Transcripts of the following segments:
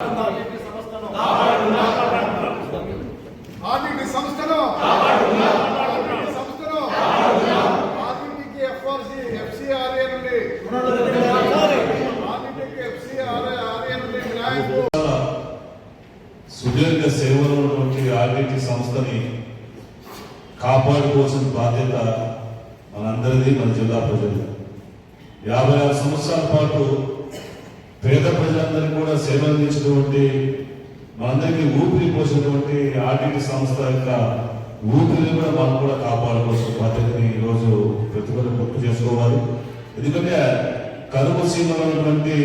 RTT సంస్థను సంస్థను ఆర్టీటీకి FRC FCRA నుండి ఆర్టీటీకి ఎఫ్సిఆర్ఏ నుండి సుదీర్ఘ సేవలో ఉన్నటువంటి ఆర్టీటీ సంస్థని కాపాడుకోవాల్సిన బాధ్యత మనందరిది మన జిల్లా ప్రజలు యాభై ఆరు సంవత్సరాల పాటు పేద ప్రజలందరికీ కూడా సేవ అందించినటువంటి మనందరికీ ఊపిరి పోసినటువంటి ఆర్టీటీ సంస్థ యొక్క ఊపిరిని కూడా మనం కూడా కాపాడుకోవాల్సిన బాధ్యతని ఈరోజు ప్రతి ఒక్కరు గుర్తు చేసుకోవాలి. ఎందుకంటే కరువు సీమలో ఉన్నటువంటి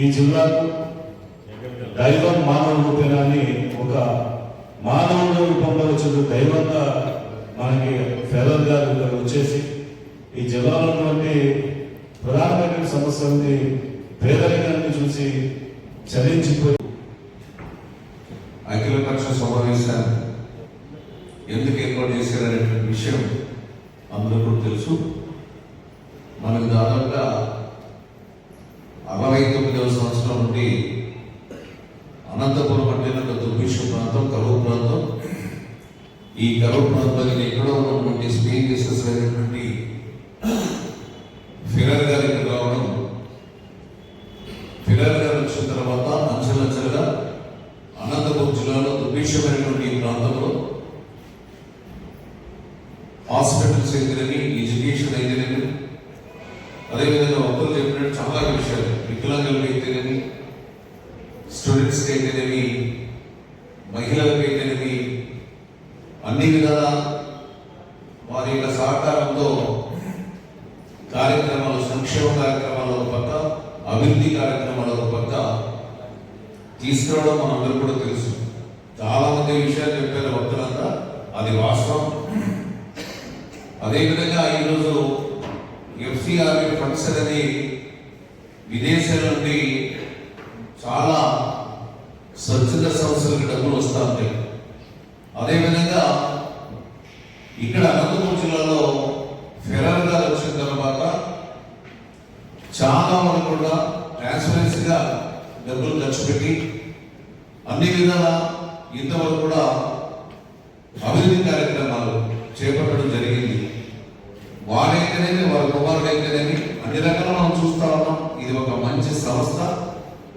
ఈ జిల్లాకు దైవం మానవ రూపేణాన్ని ఒక మానవుల రూపంలో వచ్చిన దైవంగా మనకి ఫెదర్ గారు వచ్చేసి ఈ జిల్లాలో ఉన్నటువంటి ప్రధానమైన సమస్యల్ని పేదరికాన్ని చూసి చలించిపోయి అఖిలపక్ష సమావేశాన్ని ఎందుకు ఏర్పాటు చేశారనేటువంటి విషయం అందరూ తెలుసు. మనకు దాదాపుగా అరవై తొమ్మిదవ సంవత్సరం నుండి అనంతపురం అంటే ఒక దుర్భిక్ష ప్రాంతం కరువు ప్రాంతం. ఈ కరువు ప్రాంతానికి ఎక్కడో ఉన్నటువంటి స్పీకర్స్ అయినటువంటి ఫిరర్ గారి ఇక్కడ రావడం ఫిరర్ గారు వచ్చిన తర్వాత అంచెలంచెలుగా అనంతపురం జిల్లాలో ఉన్నటువంటి ఈ ప్రాంతంలో హాస్పిటల్స్ అయితేనేమి ఎడ్యుకేషన్ అయితేనేమి అదేవిధంగా ఒక్కరు చెప్పినట్టు చాలా విషయాలు. వికలాంగులకు అయితేనేమి స్టూడెంట్స్కి అయితేనేమి మహిళలకు అయితేనేమి అన్ని విధాల వారి యొక్క సహకారంతో కార్యక్రమాలు సంక్షేమ కార్యక్రమాల ఒక పక్క అభివృద్ధి కార్యక్రమాల ఒక పక్క తీసుకురావడం మనందరూ కూడా తెలుసు. చాలా మంది విషయాలు చెప్పారు భక్తులంతా. అది వాస్తవం. అదేవిధంగా ఈరోజు ఎఫ్సిఆర్ఏ ఫండ్స్ అనేది విదేశాల నుండి చాలా స్వచ్ఛంద సంస్థలకు డబ్బులు వస్తూ ఉంటాయి. అదేవిధంగా ఇక్కడ అనంతపురం జిల్లాలో ఫెరర్ గారు వచ్చిన తర్వాత చాలా వరకు కూడా ట్రాన్స్పరెన్సీగా డబ్బులు ఖర్చు పెట్టి అన్ని విధాల ఇంతవరకు కూడా అభివృద్ధి కార్యక్రమాలు చేపట్టడం జరిగింది. వారైతేనేమి వారి కుమారుడైతేనేమి అన్ని రకాల మనం చూస్తా ఉన్నాం. ఇది ఒక మంచి సంస్థ.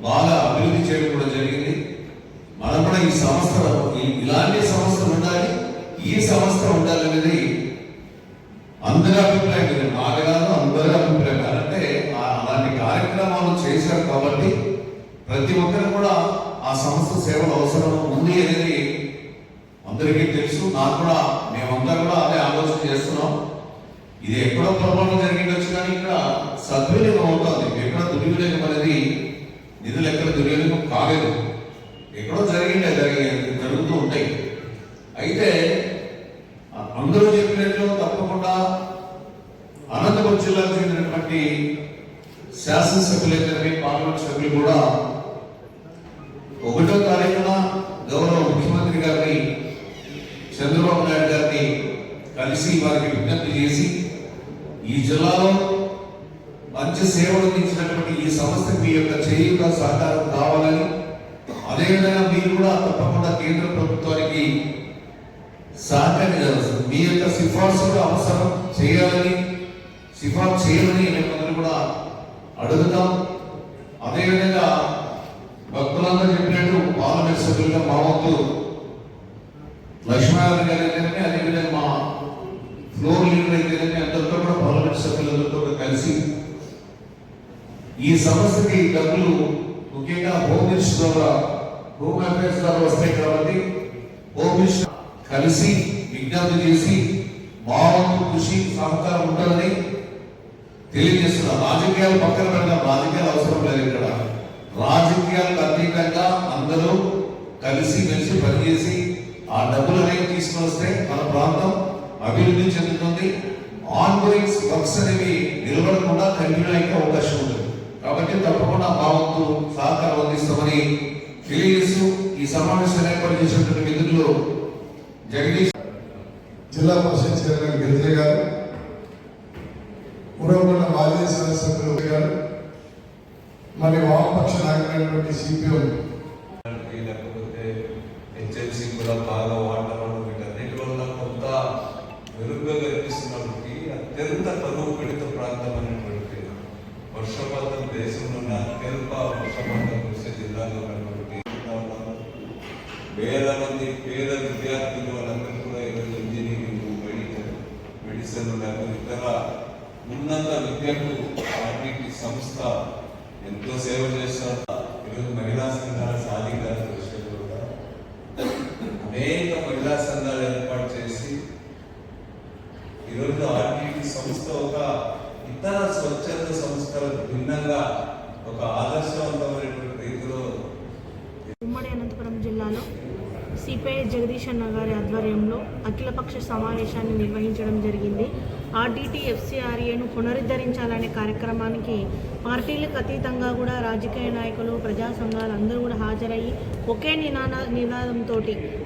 బాగా అభివృద్ధి చేయడం కూడా జరిగింది. మనం కూడా ఈ సంస్థ ఈ- ఇలాంటి సంస్థ ఉండాలి ఈ సంస్థ ఉండాలి అనేది అందరి అభిప్రాయం. ఇది నాది కాదు అందరి అభిప్రాయం అంటే ఆ- అలాంటి కార్యక్రమాలు చేశారు కాబట్టి ప్రతి ఒక్కరు కూడా సంస్థ సేవలు అవసరం ఉంది అనేది అందరికీ తెలుసు. నాకు కూడా మేమంతా కూడా అదే ఆలోచన చేస్తున్నాం. ఇది ఎక్కడో పొరపాటు జరిగిండొచ్చు కానీ ఇక్కడ సద్వినియోగం అవుతుంది. ఎక్కడ దుర్వినియోగం అనేది నిధులు ఎక్కడ దుర్వినియోగం కాలేదు. ఎక్కడో జరిగిండే జరిగే జరుగుతూ ఉంటాయి. అయితే అందరూ చెప్పినట్లు తప్పకుండా అనంతపురం జిల్లాకు చెందినటువంటి శాసనసభ్యులైతే పార్లమెంట్ సభ్యులు కూడా కలిసి వారికి విజ్ఞప్తి చేసి ఈ జిల్లాలో మంచి సేవలు అందించినటువంటి ఈ సంస్థ మీ యొక్క చేయుత సహకారం కావాలని అదేవిధంగా మీరు కూడా తప్పకుండా కేంద్ర ప్రభుత్వానికి సహకరించాలి మీ యొక్క సిఫార్సులు అవసరం చేయాలని సిఫార్సు చేయాలని మేమందరూ కూడా అడుగుతాం. అదేవిధంగా భక్తులందరూ చెప్పినట్టు పార్లమెంట్ సభ్యులుగా మా వంతు లక్ష్మీనారాయణ గారు అయితేనే ఫ్లోర్ లీడర్ అయితేనే అందరితో కూడా పార్లమెంట్ సభ్యులందరితో కూడా కలిసి ఈ సంస్థకి డబ్బులు ముఖ్యంగా హోమ్ మినిస్టర్ ద్వారా హోమ్ అఫైర్స్ ద్వారా వస్తాయి కాబట్టి హోమ్ మినిస్టర్ కలిసి విజ్ఞప్తి చేసి మా వంతు కృషి సహకారం ఉండాలని తెలియజేస్తున్నా. రాజకీయాలు పక్కన పెడదాం. రాజకీయాలు అవసరం లేదు ఇక్కడ. రాజకీయాలకు అతీతంగా అందరూ కలిసి మెలిసి పనిచేసి ఆ డబ్బులు అనేవి తీసుకుని వస్తే మన ప్రాంతం అభివృద్ధి చెందుతుంది. ఆన్ గోయింగ్స్ వర్క్స్ అనేవి నిలబడకుండా కంటిన్యూ అయ్యే అవకాశం ఉంటుంది. కాబట్టి తప్పకుండా మా వంతు సహకారం అందిస్తామని తెలియజేస్తూ ఈ సమావేశాన్ని ఏర్పాటు చేసినటువంటి విధులు జగదీష్ జిల్లా పరిషత్ చైర్మన్ గిరిజ గారు ఉరవకొండ మాజీ శాసనసభ్యులు గారు మరి వామపక్ష నాయకులైనటువంటి సిపిఎం లేకపోతే హెచ్ఎంసీ కూడా బాగా వాడటం వర్షపాతం దేశంలో అత్యంత వర్షపాతం కురిసే జిల్లాలో కాబట్టి వేల మంది పేద విద్యార్థులు వాళ్ళందరూ కూడా ఈరోజు ఇంజనీరింగ్ మెడికల్ మెడిసిన్ లేకపోతే ఇతర ఉన్నత విద్యకు ఆర్టీటీ సంస్థ ఎంతో సేవ చేస్తారు ఈరోజు మహిళా సంఘాల సాధిక సిపిఐ జగదీష్ అన్న గారి ఆధ్వర్యంలో అఖిలపక్ష సమావేశాన్ని నిర్వహించడం జరిగింది. ఆర్డీటీ ఎఫ్సిఆర్ఏను పునరుద్ధరించాలనే కార్యక్రమానికి పార్టీలకు అతీతంగా కూడా రాజకీయ నాయకులు ప్రజా సంఘాలు అందరూ కూడా హాజరయ్యి ఒకే నినాద నినాదంతో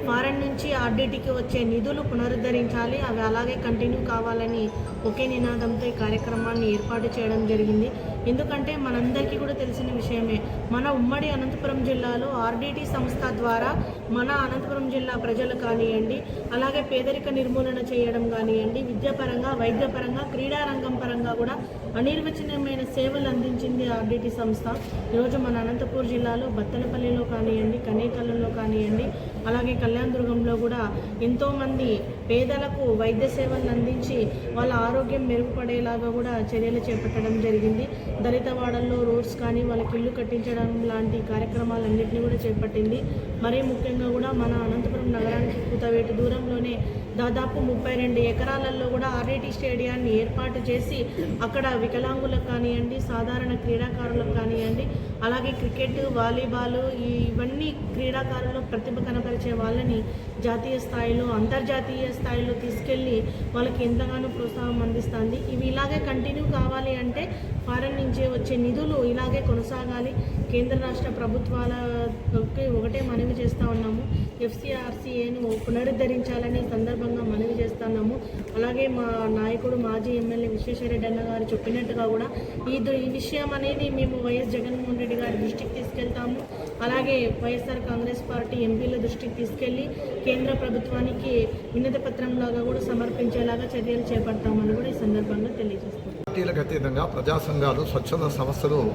ఫారెన్ నుంచి ఆర్డీటీకి వచ్చే నిధులు పునరుద్ధరించాలి. అవి అలాగే కంటిన్యూ కావాలని ఒకే నినాదంతో ఈ కార్యక్రమాన్ని ఏర్పాటు చేయడం జరిగింది. ఎందుకంటే మనందరికీ కూడా తెలిసిన విషయమే. మన ఉమ్మడి అనంతపురం జిల్లాలో ఆర్డీటీ సంస్థ ద్వారా మన అనంతపురం జిల్లా ప్రజలు కానివ్వండి అలాగే పేదరిక నిర్మూలన చేయడం కానివ్వండి విద్యాపరంగా వైద్యపరంగా క్రీడారంగం పరంగా కూడా అనిర్వచనీయమైన సేవలు అందించింది ఆర్డీటీ సంస్థ. ఈరోజు మన అనంతపూర్ జిల్లాలో బత్తలపల్లిలో కానివ్వండి కనేకల్లలో కానివ్వండి అలాగే కళ్యాణదుర్గంలో కూడా ఎంతోమంది పేదలకు వైద్య సేవలను అందించి వాళ్ళ ఆరోగ్యం మెరుగుపడేలాగా కూడా చర్యలు చేపట్టడం జరిగింది. దళిత వాడల్లో రోడ్స్ కానీ వాళ్ళకి ఇల్లు కట్టించడం లాంటి కార్యక్రమాలన్నింటినీ కూడా చేపట్టింది. మరీ ముఖ్యంగా కూడా మన అనంతపురం నగరానికి కూతవేటు దూరంలోనే దాదాపు ముప్పై రెండు ఎకరాలలో కూడా ఆర్ఐటి స్టేడియాన్ని ఏర్పాటు చేసి అక్కడ వికలాంగులకు కానివ్వండి సాధారణ క్రీడాకారులకు కానివ్వండి అలాగే క్రికెట్ వాలీబాల్ ఇవన్నీ క్రీడాకారులు ప్రతిభ కనపరిచే వాళ్ళని జాతీయ స్థాయిలో అంతర్జాతీయ స్థాయిలో తీసుకెళ్ళి వాళ్ళకి ఎంతగానో ప్రోత్సాహం అందిస్తుంది. ఇవి ఇలాగే కంటిన్యూ కావాలి అంటే ఫారెన్ నుంచి వచ్చే నిధులు ఇలాగే కొనసాగాలి. కేంద్ర రాష్ట్ర ప్రభుత్వాలకి ఒకటే మనవి చేస్తూ ఉన్నాము. ఎఫ్సిఆర్సీఏను పునరుద్ధరించాలనే సందర్భంగా మనవి చేస్తున్నాము అలాగే మా నాయకుడు మాజీ ఎమ్మెల్యే విశ్వేశ్వరరెడ్డి అన్న గారు చెప్పినట్టుగా కూడా ఈ దు- ఈ విషయం అనేది మేము వైఎస్ జగన్మోహన్ రెడ్డి గారి దృష్టికి తీసుకెళ్తాము. అలాగే వైఎస్ఆర్ కాంగ్రెస్ పార్టీ ఎంపీల దృష్టికి తీసుకెళ్ళి కేంద్ర ప్రభుత్వానికి వినతి పత్రం లాగా కూడా సమర్పించేలాగా చర్యలు చేపడతామని కూడా ఈ సందర్భంగా తెలియజేస్తాం. పార్టీలకు అతీతంగా ప్రజా సంఘాలు స్వచ్ఛంద సంస్థలు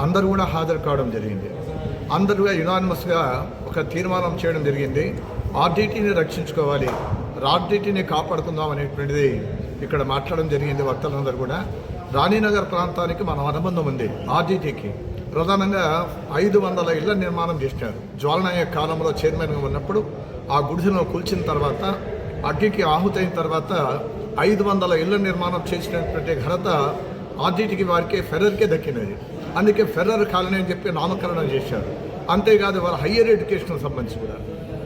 అందరూ కూడా హాజరు కావడం జరిగింది. అందరుగా యునానిమస్గా ఒక తీర్మానం చేయడం జరిగింది. ఆర్డీటీని రక్షించుకోవాలి. ఆర్డీటీని కాపాడుకుందాం అనేటువంటిది ఇక్కడ మాట్లాడడం జరిగింది వక్తలందరూ కూడా. రాణీనగర్ ప్రాంతానికి మనం అనుబంధం ఉంది ఆర్డీటీకి ప్రధానంగా ఐదు వందల ఇళ్ళ నిర్మాణం చేసినారు జ్వాలనాయ కాలంలో చైర్మన్గా ఉన్నప్పుడు ఆ గుడిసెను కూల్చిన తర్వాత అగ్గికి ఆహుతైన తర్వాత ఐదు వందల ఇళ్ళ నిర్మాణం చేసినటువంటి ఘనత ఆర్డీటీకి వారికి ఫెర్రర్కే దక్కినది. అందుకే ఫెర్రర్ కాలనీ అని చెప్పి నామకరణం చేశారు. అంతేకాదు వాళ్ళ హయ్యర్ ఎడ్యుకేషన్ సంబంధించి కూడా.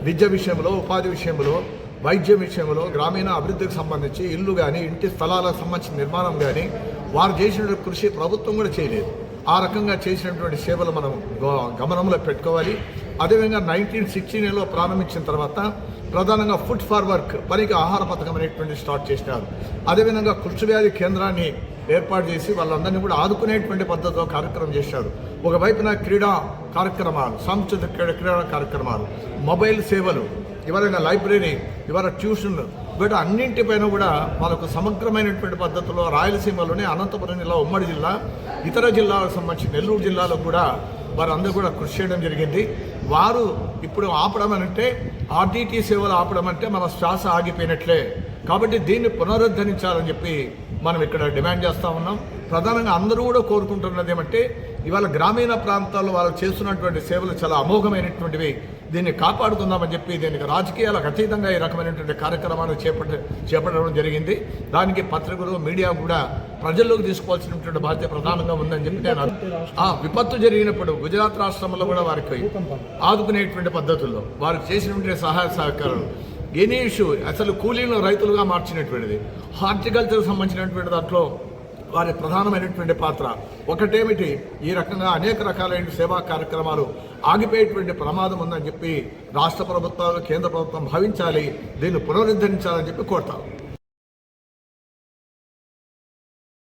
విద్య విషయంలో ఉపాధి విషయంలో వైద్యం విషయంలో గ్రామీణ అభివృద్ధికి సంబంధించి ఇల్లు కానీ ఇంటి స్థలాలకు సంబంధించిన నిర్మాణం కానీ వారు చేసిన కృషి ప్రభుత్వం కూడా చేయలేదు. ఆ రకంగా చేసినటువంటి సేవలు మనం గ- గమనంలో పెట్టుకోవాలి. అదేవిధంగా నైన్టీన్ సిక్స్టీన్లో ప్రారంభించిన తర్వాత ప్రధానంగా ఫుడ్ ఫార్ వర్క్ పనికి ఆహార పథకం అనేటువంటి స్టార్ట్ చేసినారు. అదేవిధంగా కుష్ఠవ్యాధి కేంద్రాన్ని ఏర్పాటు చేసి వాళ్ళందరినీ కూడా ఆదుకునేటువంటి పద్ధతిలో కార్యక్రమం చేశారు. ఒకవైపున క్రీడా కార్యక్రమాలు సాంస్కృతిక క్రీడా క్రీడా కార్యక్రమాలు మొబైల్ సేవలు ఇవరంగా లైబ్రరీ ఇవాళ ట్యూషన్ వీటి అన్నింటిపైన కూడా మనకు సమగ్రమైనటువంటి పద్ధతిలో రాయలసీమలోనే అనంతపురం జిల్లా ఉమ్మడి జిల్లా ఇతర జిల్లాలకు సంబంధించి నెల్లూరు జిల్లాలో కూడా వారందరూ కూడా కృషి చేయడం జరిగింది. వారు ఇప్పుడు ఆపడం అంటే ఆర్టీటీ సేవలు ఆపడం అంటే మన శ్వాస ఆగిపోయినట్లే. కాబట్టి దీన్ని పునరుద్ధరించాలని చెప్పి మనం ఇక్కడ డిమాండ్ చేస్తూ ఉన్నాం. ప్రధానంగా అందరూ కూడా కోరుకుంటున్నది ఏమంటే ఇవాళ గ్రామీణ ప్రాంతాల్లో వాళ్ళు చేస్తున్నటువంటి సేవలు చాలా అమోఘమైనటువంటివి. దీన్ని కాపాడుకుందామని చెప్పి దీనికి రాజకీయాలకు అతీతంగా ఈ రకమైనటువంటి కార్యక్రమాలు చేపట్ట చేపట్టడం జరిగింది. దానికి పత్రికలు మీడియా కూడా ప్రజల్లోకి తీసుకోవాల్సినటువంటి బాధ్యత ప్రధానంగా ఉందని చెప్పి నేను ఆ విపత్తు జరిగినప్పుడు గుజరాత్ రాష్ట్రంలో కూడా వారికి ఆదుకునేటువంటి పద్ధతుల్లో వారికి చేసినటువంటి సహాయ సహకారాలు. గెనీషు అసలు కూలీలను రైతులుగా మార్చినటువంటిది. హార్టికల్చర్ సంబంధించినటువంటి దాంట్లో వారి ప్రధానమైనటువంటి పాత్ర. ఒకటేమిటి ఈ రకంగా అనేక రకాలైన సేవా కార్యక్రమాలు ఆగిపోయేటువంటి ప్రమాదం ఉందని చెప్పి రాష్ట్ర ప్రభుత్వాలు కేంద్ర ప్రభుత్వం భావించాలి దీన్ని పునరుద్ధరించాలని చెప్పి కోరుతాం